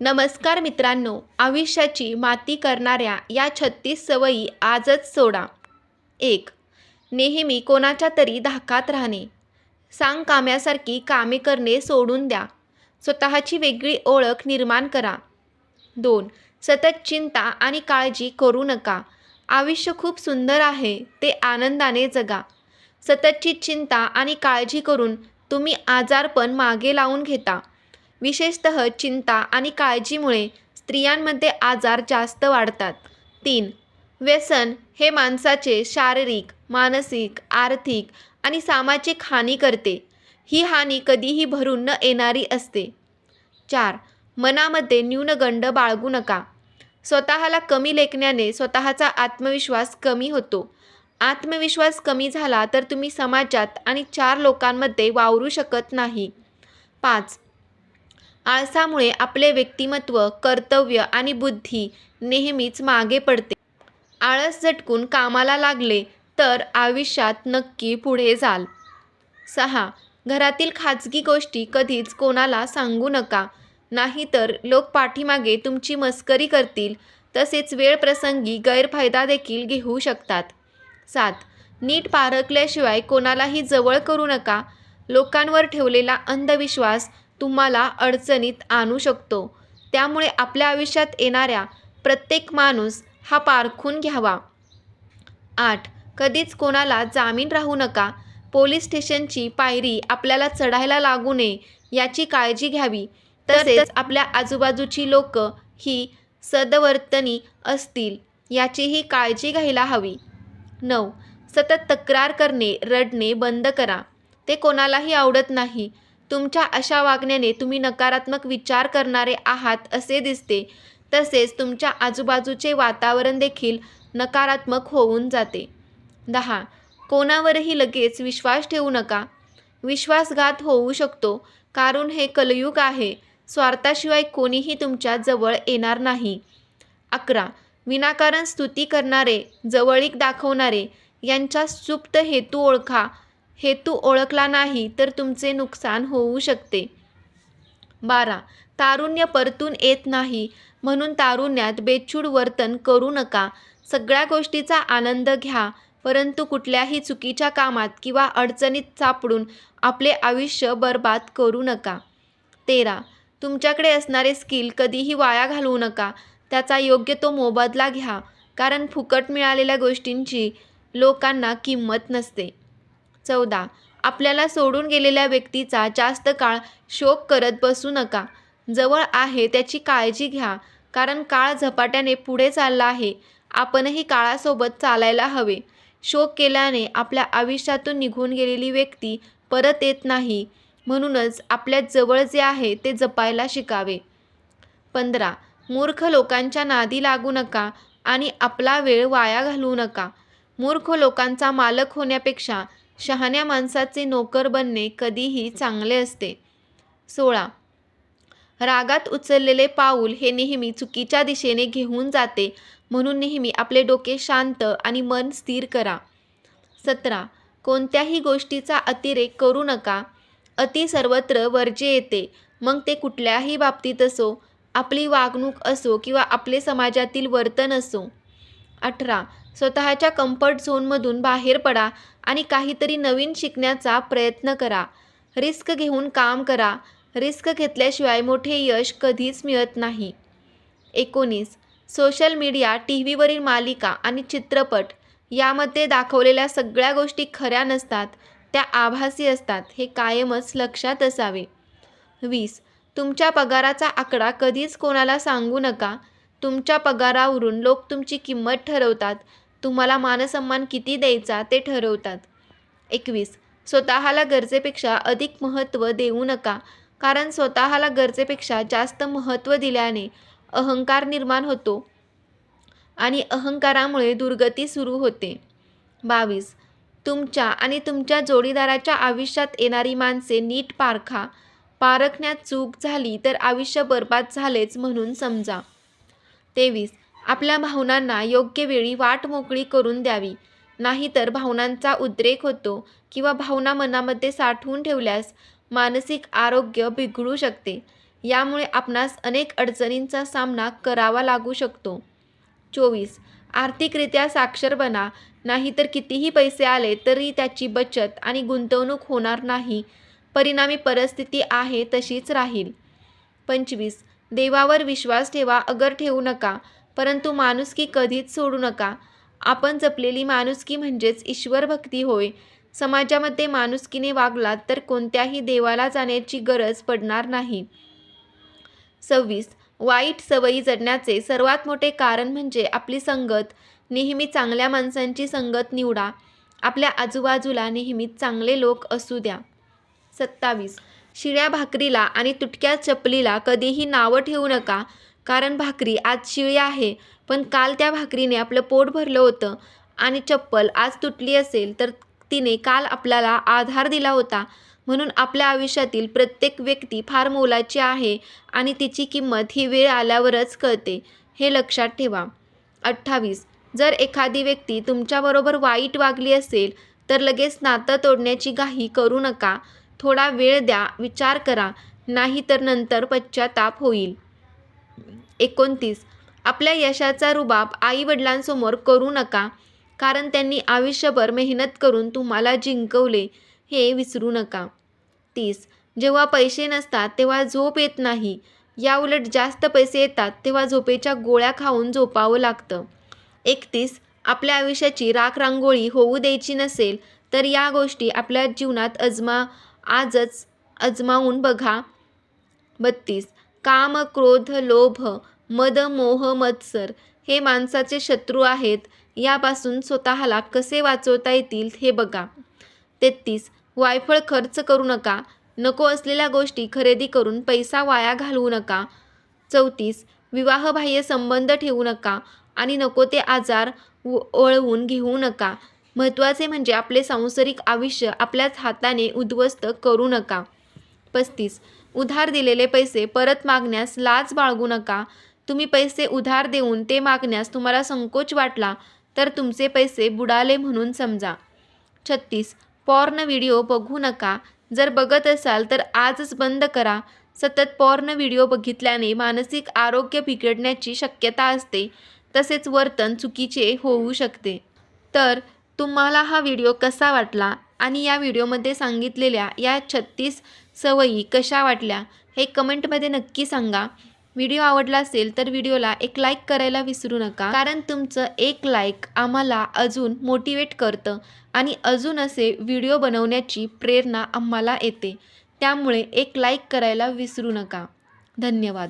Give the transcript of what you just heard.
नमस्कार मित्रांनो आयुष्याची माती करणाऱ्या या छत्तीस सवयी आजच सोडा. एक नेहमी कोणाच्या तरी धाकात राहणे. सांग काम्यासारखी कामे करणे सोडून द्या. स्वतःची वेगळी ओळख निर्माण करा. दोन सतत चिंता आणि काळजी करू नका. आयुष्य खूप सुंदर आहे ते आनंदाने जगा. सततची चिंता आणि काळजी करून तुम्ही आजारपण मागे लावून घेता. विशेषतः चिंता आणि काळजीमुळे स्त्रियांमध्ये आजार जास्त वाढतात. तीन व्यसन हे माणसाचे शारीरिक मानसिक आर्थिक आणि सामाजिक हानी करते. ही हानी कधीही भरून न येणारी असते. चार मनामध्ये न्यूनगंड बाळगू नका. स्वतःला कमी लेखण्याने स्वतःचा आत्मविश्वास कमी होतो. आत्मविश्वास कमी झाला तर तुम्ही समाजात आणि चार लोकांमध्ये वावरू शकत नाही. पाच आळसामुळे आपले व्यक्तिमत्व कर्तव्य आणि बुद्धी नेहमीच मागे पडते. आळस झटकून कामाला लागले तर आयुष्यात नक्की पुढे जाल. सहा. घरातील खाजगी गोष्टी कधीच कोणाला सांगू नका. नाहीतर लोक पाठीमागे तुमची मस्करी करतील तसेच वेळ प्रसंगी गैरफायदा देखील घेऊ शकतात. सात. नीट पारखल्याशिवाय कोणालाही जवळ करू नका. लोकांवर ठेवलेला अंधविश्वास तुम्हाला अडचणीत आणू शकतो. त्यामुळे आपल्या आयुष्यात येणाऱ्या प्रत्येक माणूस हा पारखून घ्यावा. आठ. कधीच कोणाला जामीन राहू नका. पोलीस स्टेशनची पायरी आपल्याला चढायला लागू नये याची काळजी घ्यावी. तसेच आपल्या आजूबाजूची लोक ही सदवर्तनी असतील याचीही काळजी घ्यायला हवी. नऊ. सतत तक्रार करणे रडणे बंद करा. ते कोणालाही आवडत नाही. तुमच्या अशा वागण्याने तुम्ही नकारात्मक विचार करणारे आहात असे दिसते. तसेच तुमच्या आजूबाजूचे वातावरण देखील नकारात्मक होऊन जाते. दहा. कोणावरही लगेच विश्वास ठेवू नका. विश्वासघात होऊ शकतो. कारण हे कलयुग आहे. स्वार्थाशिवाय कोणीही तुमच्या जवळ येणार नाही. अकरा. विनाकारण स्तुती करणारे जवळीक दाखवणारे यांचा सुप्त हेतू ओळखा. हेतू ओळखला नाही तर तुमचे नुकसान होऊ शकते. बारा. तारुण्य परतून येत नाही. म्हणून तारुण्यात बेछूड वर्तन करू नका. सगळ्या गोष्टीचा आनंद घ्या. परंतु कुठल्याही चुकीच्या कामात किंवा अडचणीत सापडून आपले आयुष्य बर्बाद करू नका. तेरा. तुमच्याकडे असणारे स्किल कधीही वाया घालवू नका. त्याचा योग्य तो मोबदला घ्या. कारण फुकट मिळालेल्या गोष्टींची लोकांना किंमत नसते. चौदा आपल्याला सोडून गेलेल्या व्यक्तीचा जास्त काळ शोक करत बसू नका. जवळ आहे त्याची काळजी घ्या. कारण काळ झपाट्याने पुढे चालला आहे. आपणही काळासोबत चालायला हवे. शोक केल्याने आपल्या आयुष्यातून निघून गेलेली व्यक्ती परत येत नाही. म्हणूनच आपल्या जवळ जे आहे ते जपायला शिकावे. पंधरा. मूर्ख लोकांच्या नादी लागू नका आणि आपला वेळ वाया घालवू नका. मूर्ख लोकांचा मालक होण्यापेक्षा शहाण्या माणसाचे नोकर बनणे कधीही चांगले असते. सोळा. रागात उचललेले पाऊल हे नेहमी चुकीच्या दिशेने घेऊन जाते म्हणून नेहमी आपले डोके शांत आणि मन स्थिर करा. सतरा. कोणत्याही गोष्टीचा अतिरेक करू नका. अति सर्वत्र वर्जे येते. मग ते कुठल्याही बाबतीत असो आपली वागणूक असो किंवा आपले समाजातील वर्तन असो. अठरा. स्वतःच्या कम्फर्ट झोनमधून बाहेर पडा आणि काहीतरी नवीन शिकण्याचा प्रयत्न करा. रिस्क घेऊन काम करा. रिस्क घेतल्याशिवाय मोठे यश कधीच मिळत नाही. एकोणीस. सोशल मीडिया टी व्हीवरील मालिका आणि चित्रपट यामध्ये दाखवलेल्या सगळ्या गोष्टी खऱ्या नसतात. त्या आभासी असतात. हे कायमच लक्षात असावे. वीस. तुमच्या पगाराचा आकडा कधीच कोणाला सांगू नका. तुमच्या पगारावरून लोक तुमची किंमत ठरवतात. तुम्हाला मानसन्मान किती द्यायचा ते ठरवतात. एकवीस. स्वतःला गरजेपेक्षा अधिक महत्त्व देऊ नका कारण स्वतःला गरजेपेक्षा जास्त महत्त्व दिल्याने अहंकार निर्माण होतो आणि अहंकारामुळे दुर्गती सुरू होते. बावीस. तुमच्या आणि तुमच्या जोडीदाराच्या आयुष्यात येणारी माणसे नीट पारखा पारखण्यात चूक झाली तर आयुष्य बर्बाद झालेच म्हणून समजा. तेवीस. आपल्या भावनांना योग्य वेळी वाट मोकळी करून द्यावी. नाहीतर भावनांचा उद्रेक होतो किंवा भावना मनामध्ये साठवून ठेवल्यास मानसिक आरोग्य बिघडू शकते. यामुळे आपणास अनेक अडचणींचा सामना करावा लागू शकतो. चोवीस. आर्थिकरित्या साक्षर बना. नाहीतर कितीही पैसे आले तरी त्याची बचत आणि गुंतवणूक होणार नाही. परिणामी परिस्थिती आहे तशीच राहील. पंचवीस. देवावर विश्वास ठेवा अगर ठेवू नका. परंतु माणुसकी कधीच सोडू नका. आपण जपलेली माणुसकी म्हणजेच ईश्वर भक्ती होय. समाजामध्ये माणुसकीने वागलात तर कोणत्याही देवाला जाण्याची गरज पडणार नाही. सव्वीस. वाईट सवयी जडण्याचे सर्वात मोठे कारण म्हणजे आपली संगत. नेहमी चांगल्या माणसांची संगत निवडा. आपल्या आजूबाजूला नेहमीच चांगले लोक असू द्या. सत्तावीस. शिळ्या भाकरीला आणि तुटक्या चपलीला कधीही नावं ठेवू नका. कारण भाकरी आज शिळी आहे पण काल त्या भाकरीने आपलं पोट भरलं होतं आणि चप्पल आज तुटली असेल तर तिने काल आपल्याला आधार दिला होता. म्हणून आपल्या आयुष्यातील प्रत्येक व्यक्ती फार मोलाची आहे आणि तिची किंमत ही वेळ आल्यावरच कळते हे लक्षात ठेवा. अठ्ठावीस. जर एखादी व्यक्ती तुमच्याबरोबर वाईट वागली असेल तर लगेच नातं तोडण्याची घाई करू नका. थोडा वेळ द्या विचार करा नाही तर नंतर पश्चाताप होईल. एकोणतीस. आपल्या यशाचा रुबाब आईवडिलांसमोर करू नका कारण त्यांनी आयुष्यभर मेहनत करून तुम्हाला जिंकवले हे विसरू नका. तीस. जेव्हा पैसे नसतात तेव्हा झोप येत नाही. याउलट जास्त पैसे येतात तेव्हा झोपेच्या गोळ्या खाऊन झोपावं लागतं. एकतीस. आपल्या आयुष्याची राख रांगोळी होऊ द्यायची नसेल तर या गोष्टी आपल्या जीवनात अजमा आजच अजमावून बघा. बत्तीस. काम क्रोध लोभ मद मोह मत्सर हे माणसाचे शत्रू आहेत. यापासून स्वतःला कसे वाचवता येतील हे बघा. तेहतीस. वायफळ खर्च करू नका. नको असलेल्या गोष्टी खरेदी करून पैसा वाया घालवू नका. चौतीस. विवाहबाह्य संबंध ठेवू नका आणि नको ते आजार व- वळवून घेऊ नका. महत्त्वाचे म्हणजे आपले सांसारिक आयुष्य आपल्याच हाताने उद्ध्वस्त करू नका. पस्तीस. उधार दिलेले पैसे परत मागण्यास लाज बाळगू नका. तुम्ही पैसे उधार देऊन ते मागण्यास तुम्हाला संकोच वाटला तर तुमचे पैसे बुडाले म्हणून समजा. छत्तीस. पॉर्न व्हिडिओ बघू नका. जर बघत असाल तर आजच बंद करा. सतत पॉर्न व्हिडिओ बघितल्याने मानसिक आरोग्य बिघडण्याची शक्यता असते. तसेच वर्तन चुकीचे होऊ शकते. तर तुम्हाला हा व्हिडिओ कसा वाटला? आणि या व्हिडिओमध्ये सांगितलेल्या या छत्तीस सवयी कशा वाटल्या हे कमेंटमध्ये नक्की सांगा. व्हिडिओ आवडला असेल तर व्हिडिओला एक लाईक करायला विसरू नका. कारण तुमचं एक लाईक आम्हाला अजून मोटिवेट करतं आणि अजून असे व्हिडिओ बनवण्याची प्रेरणा आम्हाला येते. त्यामुळे एक लाईक करायला विसरू नका. धन्यवाद.